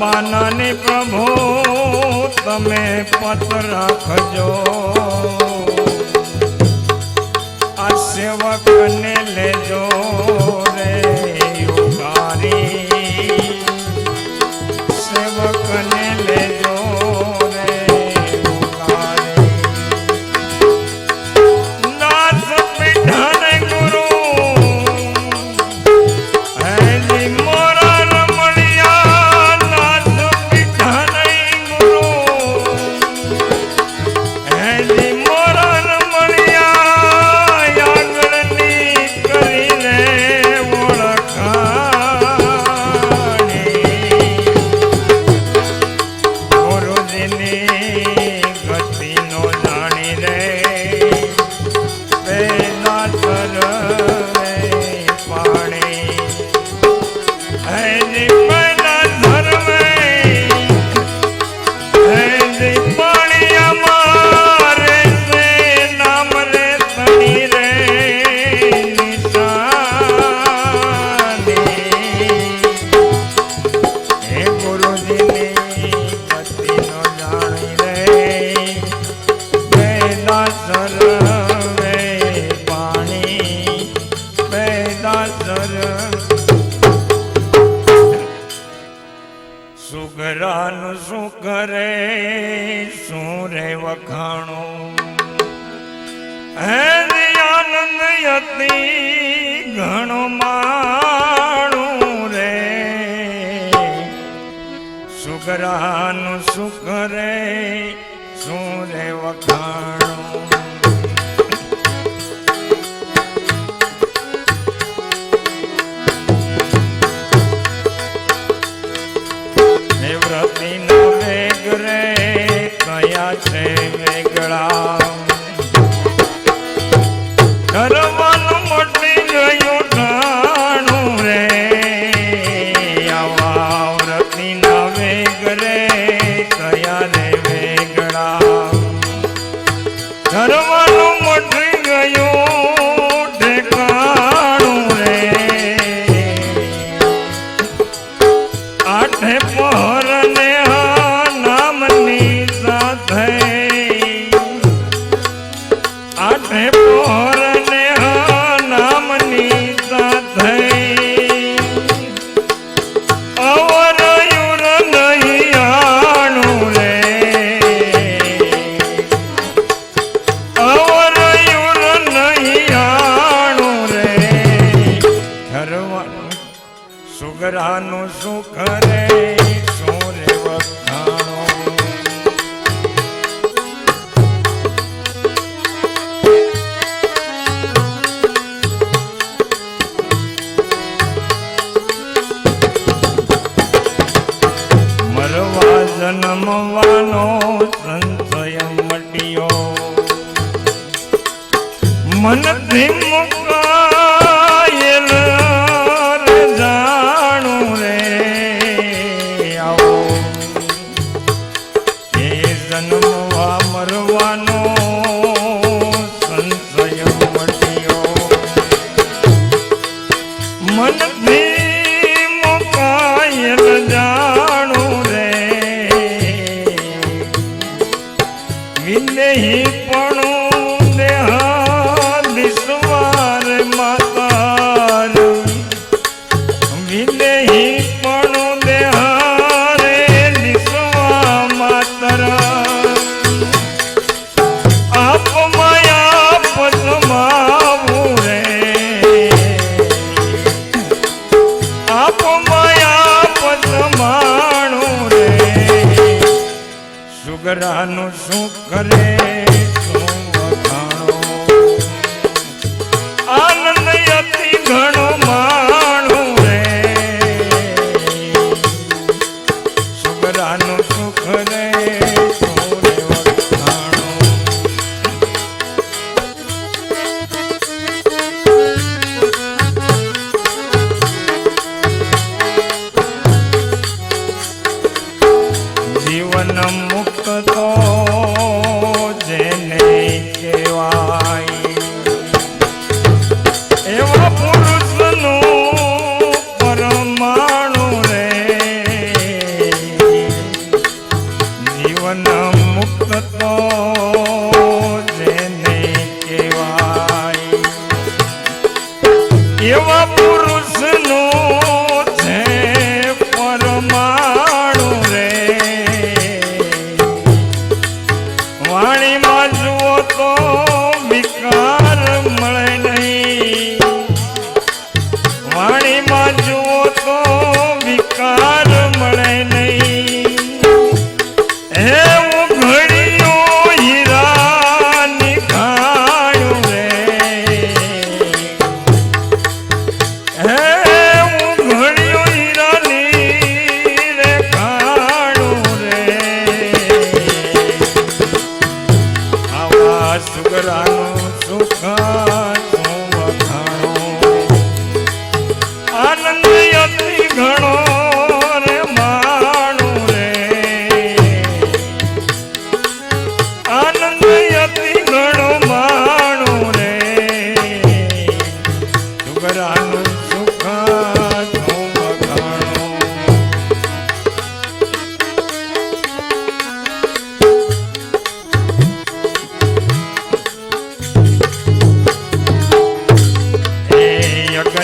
પાનાની પ્રભુ તમે પત્ર રાખજો. આ સેવકને લેજો રે યોગારી હે આનંદ અતિ ઘણો માણું રે સુખરાનું સુખ રે શું રે વખાણું વ્રતિ નો વેગ રે ગયા રે વેગડા ધર્મનું મઠી ગયું ઠેકાણું રે. નામની સાથે. આઠે સુગરાનું શું કરે? શું રે મરવા જન્મવાનો સંશય મટ્યો. મન ધીમું કરે.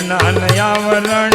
જ્ઞાન આવરણ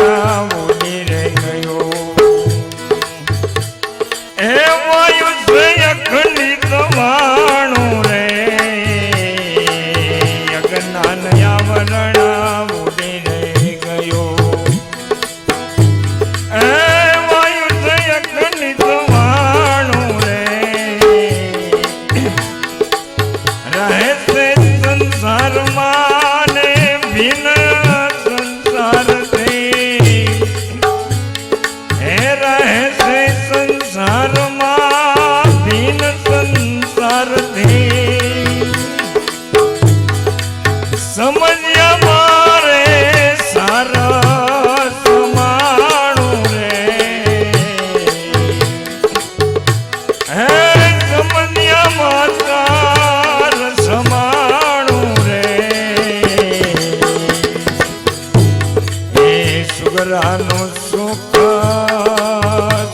દીકરાનું સુખ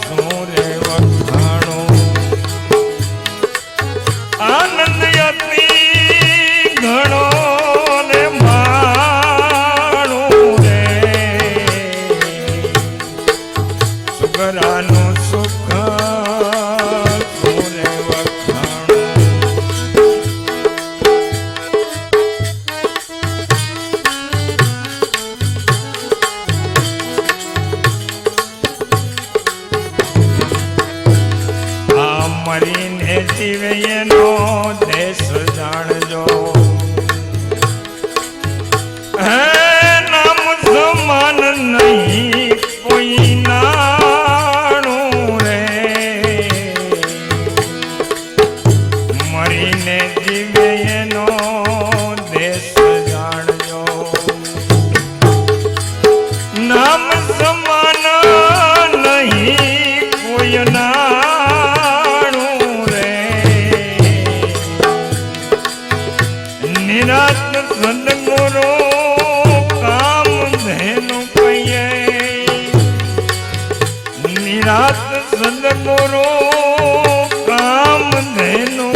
શું રે વખાણું. આનંદ અતિ ઘણો ને માણું રે. સુગરાનું શિવયનો દેશ જાણજો. વિરાટ ચંદ્ર મોરો કામ ધેનો